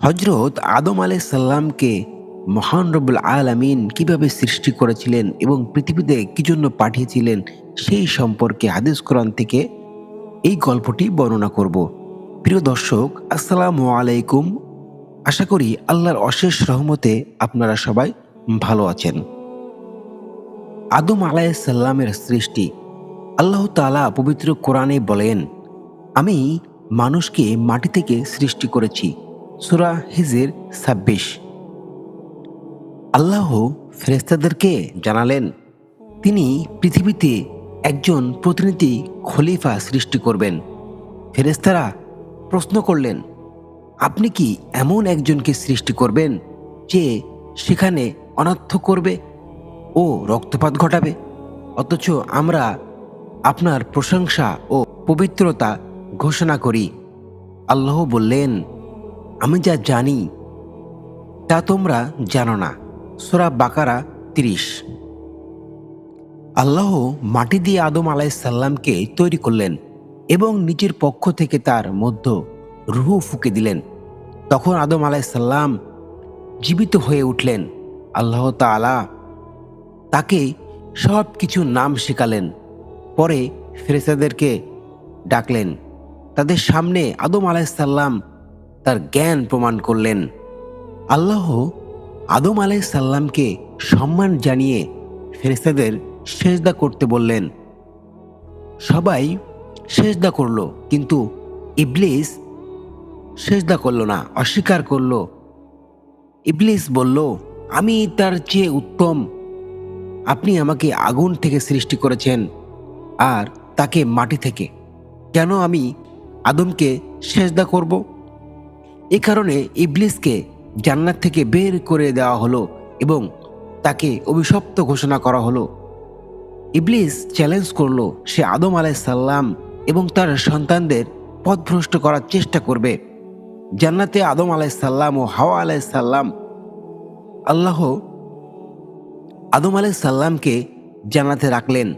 হজরত আদম আলাই সাল্লামকে মহান রব্বুল আলামিন কীভাবে সৃষ্টি করেছিলেন এবং পৃথিবীতে কি জন্য পাঠিয়েছিলেন সেই সম্পর্কে হাদিস কোরআন থেকে এই গল্পটি বর্ণনা করব। প্রিয় দর্শক, আসসালামু আলাইকুম। আশা করি আল্লাহর অশেষ রহমতে আপনারা সবাই ভালো আছেন। আদম আলাইসাল্লামের সৃষ্টি। আল্লাহ তাআলা পবিত্র কোরআনে বলেন, আমি মানুষকে মাটি থেকে সৃষ্টি করেছি। সুরা হিজের ছাব্বিশ। আল্লাহ ফেরেস্তাদেরকে জানালেন, তিনি পৃথিবীতে একজন প্রতিনিধি খলিফা সৃষ্টি করবেন। ফেরেস্তারা প্রশ্ন করলেন, আপনি কি এমন একজনকে সৃষ্টি করবেন যে সেখানে অনর্থ করবে ও রক্তপাত ঘটাবে? অথচ আমরা আপনার প্রশংসা ও পবিত্রতা ঘোষণা করি। আল্লাহ বললেন আমি যা জানি, তা তোমরা জানো না। সোরা বাকারা তিরিশ। আল্লাহ মাটি দিয়ে আদম আলাইসাল্লামকে তৈরি করলেন এবং নিজের পক্ষ থেকে তার মধ্য রুহ ফুকে দিলেন। তখন আদম আলাইসাল্লাম জীবিত হয়ে উঠলেন। আল্লাহ তাআলা তাকে সব কিছু নাম শেখালেন। পরে ফেরেস্তাদেরকে ডাকলেন। তাদের সামনে আদম আলাইসাল্লাম তার জ্ঞান প্রমাণ করলেন। আল্লাহ আদম আলাই সাল্লামকে সম্মান জানিয়ে ফেরেস্তাদের সেজদা করতে বললেন। সবাই সেজদা করল, কিন্তু ইবলিস সেজদা করল না, অস্বীকার করল। ইবলিস বলল, আমি তার চেয়ে উত্তম। আপনি আমাকে আগুন থেকে সৃষ্টি করেছেন আর তাকে মাটি থেকে। কেন আমি আদমকে সেজদা করব? এ কারণে ইবলিসকে জান্নাত থেকে বের করে দেওয়া হলো এবং তাকে অভিশপ্ত ঘোষণা করা হলো। ইবলিস চ্যালেঞ্জ করল সে আদম আলাই সাল্লাম এবং তার সন্তানদের পথভ্রষ্ট করার চেষ্টা করবে। জান্নাতে আদম আলাই সাল্লাম ও হাওয়া আলাই সাল্লাম আল্লাহ আদম আলাই সাল্লামকে জান্নাতে রাখলেন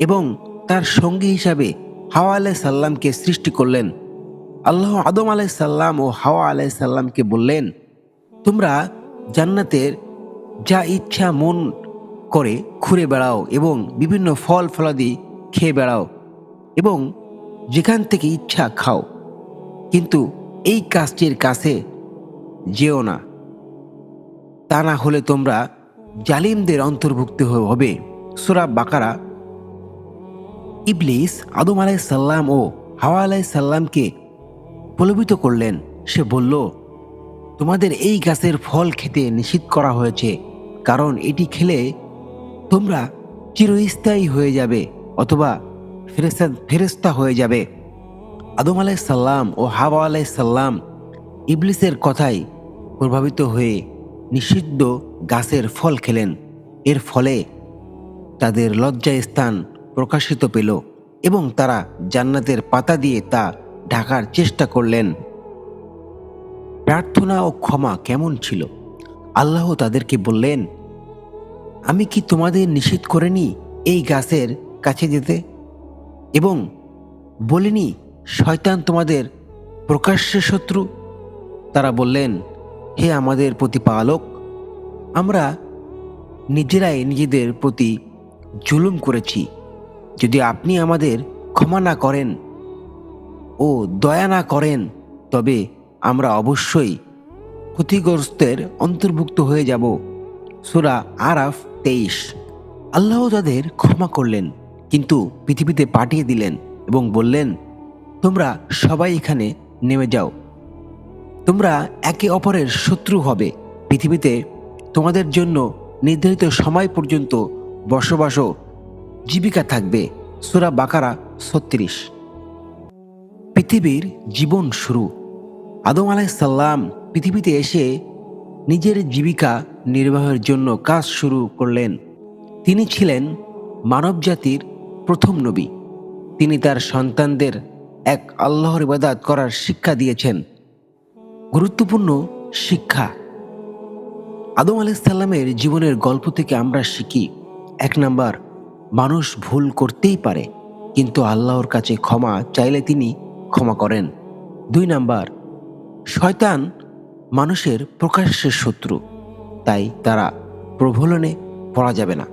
এবং তার সঙ্গী হিসাবে হাওয়া আলাই সাল্লামকে সৃষ্টি করলেন। আল্লাহ আদম আলাই সাল্লাম ও হাওয়া আলাই সাল্লামকে বললেন, তোমরা জান্নাতের যা ইচ্ছা মন করে ঘুরে বেড়াও এবং বিভিন্ন ফল ফলাদি খেয়ে বেড়াও এবং যেখান থেকে ইচ্ছা খাও। কিন্তু এই কাজটির কাছে যেও না। তা না হলে তোমরা জালিমদের অন্তর্ভুক্ত হবে। সুরা বাকারা। ইবলিস আদম আলাই সাল্লাম ও হাওয়া আলাই সাল্লামকে প্রলোভিত করলেন। সে বলল, তোমাদের এই গাছের ফল খেতে নিষিদ্ধ করা হয়েছে, কারণ এটি খেলে তোমরা চিরস্থায়ী হয়ে যাবে অথবা ফেরেস্তা ফেরেস্তা হয়ে যাবে। আদম আলাই সাল্লাম ও হাওয়া আলাই সাল্লাম ইবলিসের কথাই প্রভাবিত হয়ে নিষিদ্ধ গাছের ফল খেলেন। এর ফলে তাদের লজ্জায় স্থান প্রকাশিত পেল এবং তারা জান্নাতের পাতা দিয়ে তা ঢাকার চেষ্টা করলেন। প্রার্থনা ও ক্ষমা কেমন ছিল? আল্লাহ তাদেরকে বললেন, আমি কি তোমাদের নিষেধ করিনি এই গাছের কাছে যেতে? এবং বলিনি, শয়তান তোমাদের প্রকাশ্য শত্রু তারা বললেন, হে আমাদের প্রতিপালক, আমরা নিজেরাই নিজেদের প্রতি জুলুম করেছি। যদি আপনি আমাদের ক্ষমা না করেন ও দয়া না করেন, তবে আমরা অবশ্যই ক্ষতিগ্রস্তের অন্তর্ভুক্ত হয়ে যাব। সুরা আরাফ তেইশ। আল্লাহ তাদের ক্ষমা করলেন, কিন্তু পৃথিবীতে পাঠিয়ে দিলেন এবং বললেন, তোমরা সবাই এখানে নেমে যাও। তোমরা একে অপরের শত্রু হবে। পৃথিবীতে তোমাদের জন্য নির্ধারিত সময় পর্যন্ত বসবাস জীবিকা থাকবে। সুরা বাকারা ছত্রিশ। পৃথিবীর জীবন শুরু। আদম আলাইসাল্লাম পৃথিবীতে এসে নিজের জীবিকা নির্বাহের জন্য কাজ শুরু করলেন। তিনি ছিলেন মানবজাতির প্রথম নবী। তিনি তার সন্তানদের এক আল্লাহর ইবাদাত করার শিক্ষা দিয়েছেন। গুরুত্বপূর্ণ শিক্ষা। আদম আলাইসাল্লামের জীবনের গল্প থেকে আমরা শিখি, এক নাম্বার, মানুষ ভুল করতেই পারে, কিন্তু আল্লাহর কাছে ক্ষমা চাইলে তিনি ক্ষমা করেন। দুই নাম্বার, শয়তান মানুষের প্রকাশ্যের শত্রু, তাই তারা প্রভলনে পড়া যাবে না।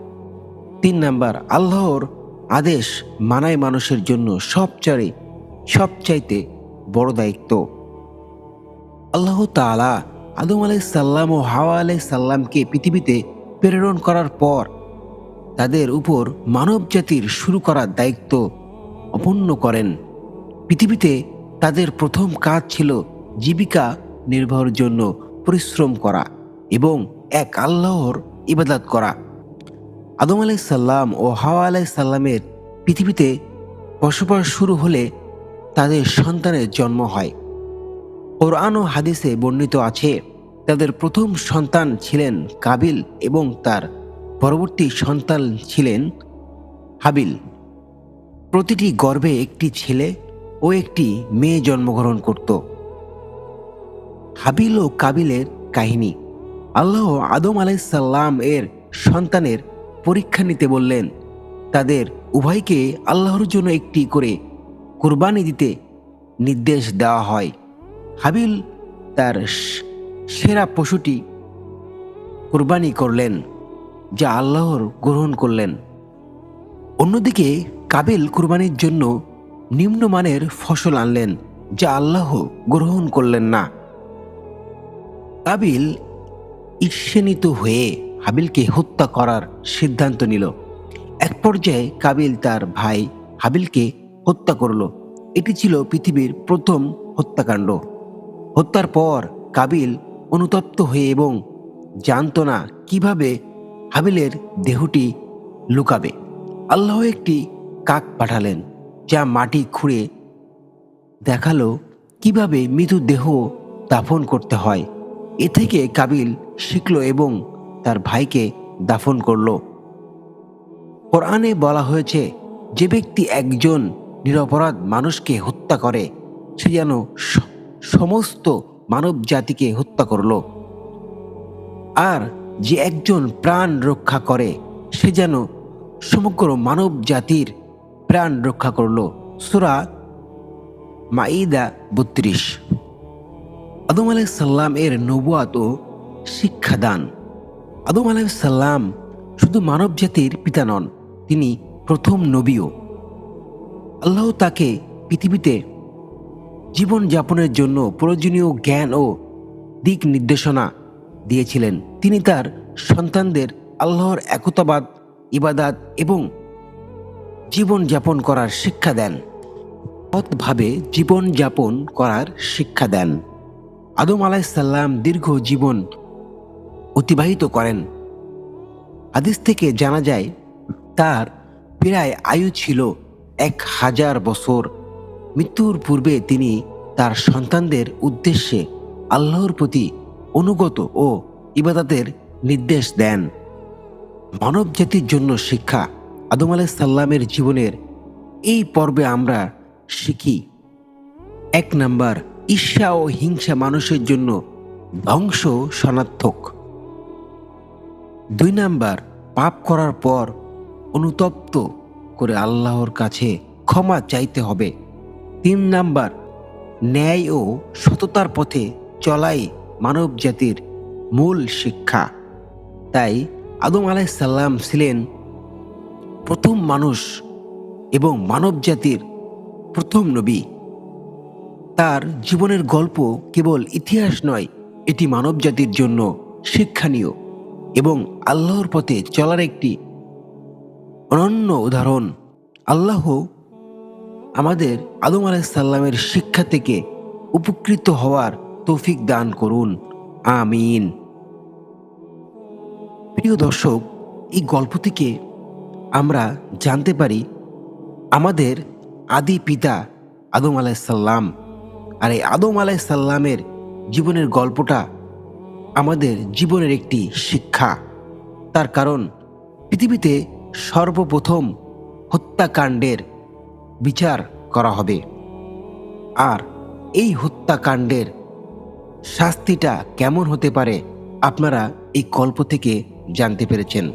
তিন নাম্বার, আল্লাহর আদেশ মানায় মানুষের জন্য সবচারে, সবচাইতে বড় দায়িত্ব। আল্লাহ তাআলা আদম আলাইসাল্লাম ও হাওয়া আলাইসাল্লামকে পৃথিবীতে প্রেরণ করার পর তাদের উপর মানব জাতির শুরু করার দায়িত্ব অপন্ন করেন। পৃথিবীতে তাদের প্রথম কাজ ছিল জীবিকা নির্বাহের জন্য পরিশ্রম করা এবং এক আল্লাহর ইবাদত করা। আদম আলাইসাল্লাম ও হাওয়া আলাইসাল্লামের পৃথিবীতে বসবাস শুরু হলে তাদের সন্তানের জন্ম হয়। কোরআন ও হাদিসে বর্ণিত আছে, তাদের প্রথম সন্তান ছিলেন কাবিল এবং তার পরবর্তী সন্তান ছিলেন হাবিল। প্রতিটি গর্ভে একটি ছেলে ও একটি মেয়ে জন্মগ্রহণ করত। হাবিল ও কাবিলের কাহিনী। আল্লাহ আদম আলাইসাল্লাম এর সন্তানের পরীক্ষা নিতে বললেন, তাদের উভয়কে আল্লাহর জন্য একটি করে কুরবানি দিতে নির্দেশ দেওয়া হয়। হাবিল তার সেরা পশুটি কুরবানি করলেন, যা আল্লাহর গ্রহণ করলেন। অন্যদিকে কাবিল কুরবানির জন্য নিম্নমানের ফসল আনলেন, যা আল্লাহ গ্রহণ করলেন না। কাবিল ঈর্ষান্বিত হয়ে হাবিলকে হত্যা করার সিদ্ধান্ত নিল। এক পর্যায়ে কাবিল তার ভাই হাবিলকে হত্যা করল। এটি ছিল পৃথিবীর প্রথম হত্যাকাণ্ড। হত্যার পর কাবিল অনুতপ্ত হয়ে এবং জানত না কীভাবে হাবিলের দেহটি লুকাবে। আল্লাহ একটি কাক পাঠালেন। যা মাটি খুঁড়ে দেখাল কীভাবে মৃত দেহ দাফন করতে হয়। এ থেকে কাবিল শিখল এবং তার ভাইকে দাফন করল। কোরআনে বলা হয়েছে, যে ব্যক্তি একজন নিরপরাধ মানুষকে হত্যা করে, সে যেন সমস্ত মানব জাতিকে হত্যা করল। আর যে একজন প্রাণ রক্ষা করে, সে যেন সমগ্র মানব জাতির প্রাণ রক্ষা করল। সুরা মাইদা বত্রিশ। আদম আলাইসাল্লাম এর নবুয়াত ও শিক্ষাদান। আদম আলাইসাল্লাম শুধু মানব জাতির পিতা নন, তিনি প্রথম নবীও। আল্লাহ তাকে পৃথিবীতে জীবন যাপনের জন্য প্রয়োজনীয় জ্ঞান ও দিক নির্দেশনা দিয়েছিলেন। তিনি তার সন্তানদের আল্লাহর একতাবাদ, ইবাদাত এবং জীবন যাপন করার শিক্ষা দেন। সৎভাবে জীবন যাপন করার শিক্ষা দেন। আদম আলাইসাল্লাম দীর্ঘ জীবন অতিবাহিত করেন। হাদিস থেকে জানা যায়, তার প্রায় আয়ু ছিল এক হাজার বছর। মৃত্যুর পূর্বে তিনি তার সন্তানদের উদ্দেশ্যে আল্লাহর প্রতি অনুগত ও ইবাদাতের নির্দেশ দেন। মানব জাতির জন্য শিক্ষা আদম আলাইসাল্লামের জীবনের এই পর্বে আমরা শিখি এক নাম্বার, ঈর্ষা ও হিংসা মানুষের জন্য ধ্বংস সনার্থক দুই নাম্বার, পাপ করার পর অনুতপ্ত করে আল্লাহর কাছে ক্ষমা চাইতে হবে। তিন নাম্বার, ন্যায় ও সততার পথে চলাই মানব জাতির মূল শিক্ষা। তাই আদম আলাইসাল্লাম ছিলেন প্রথম মানুষ এবং মানব জাতির প্রথম নবী। তার জীবনের গল্প কেবল ইতিহাস নয়, এটি মানব জাতির জন্য শিক্ষণীয় এবং আল্লাহর পথে চলার একটি অনন্য উদাহরণ। আল্লাহ আমাদের আদম আলাইসাল্লামের শিক্ষা থেকে উপকৃত হওয়ার তৌফিক দান করুন। আমিন। প্রিয় দর্শক, এই গল্প থেকে আমরা জানতে পারি আমাদের আদি পিতা আদম আলাইসাল্লাম আর এই আদম আলাইসাল্লামের জীবনের গল্পটা আমাদের জীবনের একটি শিক্ষা। তার কারণ, পৃথিবীতে সর্বপ্রথম হত্যাকাণ্ডের বিচার করা হবে। আর এই হত্যাকাণ্ডের শাস্তিটা কেমন হতে পারে আপনারা এই গল্প থেকে জানতে পেরেছেন।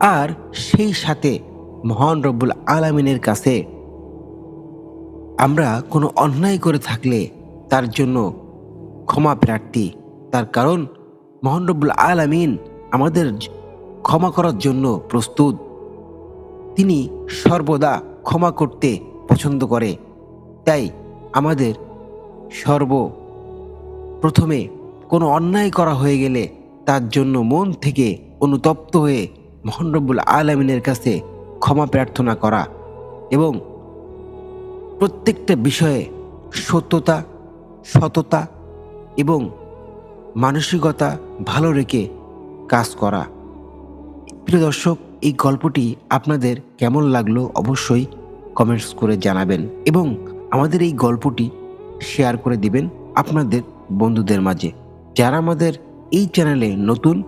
আর সেই সাথে মহান রব্বুল আলামিনের কাছে আমরা কোনো অন্যায় করে থাকলে তার জন্য ক্ষমা প্রার্থী। তার কারণ মহানরবুল আলামিন আমাদের ক্ষমা করার জন্য প্রস্তুত। তিনি সর্বদা ক্ষমা করতে পছন্দ করে। তাই আমাদের সর্ব প্রথমে কোনো অন্যায় করা হয়ে গেলে তার জন্য মন থেকে অনুতপ্ত হয়ে মহানরবুল আলমিনের কাছে ক্ষমা প্রার্থনা করা এবং প্রত্যেকটা বিষয়ে সত্যতা, সততা এবং মানসিকতা ভালো রেখে কাজ করা। প্রিয় দর্শক, এই গল্পটি আপনাদের কেমন লাগল অবশ্যই কমেন্টস করে জানাবেন এবং আমাদের এই গল্পটি শেয়ার করে দিবেন আপনাদের বন্ধুদের মাঝে। যারা আমাদের এই চ্যানেলে নতুন,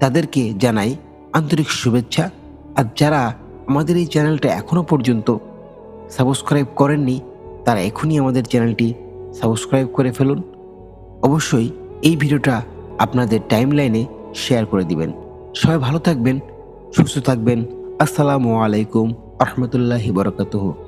তাদেরকে জানাই আন্তরিক শুভেচ্ছা। আর যারা আমাদের এই চ্যানেলটা এখনও পর্যন্ত সাবস্ক্রাইব করেননি, তারা এখনই আমাদের চ্যানেলটি সাবস্ক্রাইব করে ফেলুন। অবশ্যই এই ভিডিওটা আপনাদের টাইম লাইনে শেয়ার করে দিবেন। সবাই ভালো থাকবেন, সুস্থ থাকবেন। আসসালামু আলাইকুম রহমতুল্লাহি বরকাতুহ।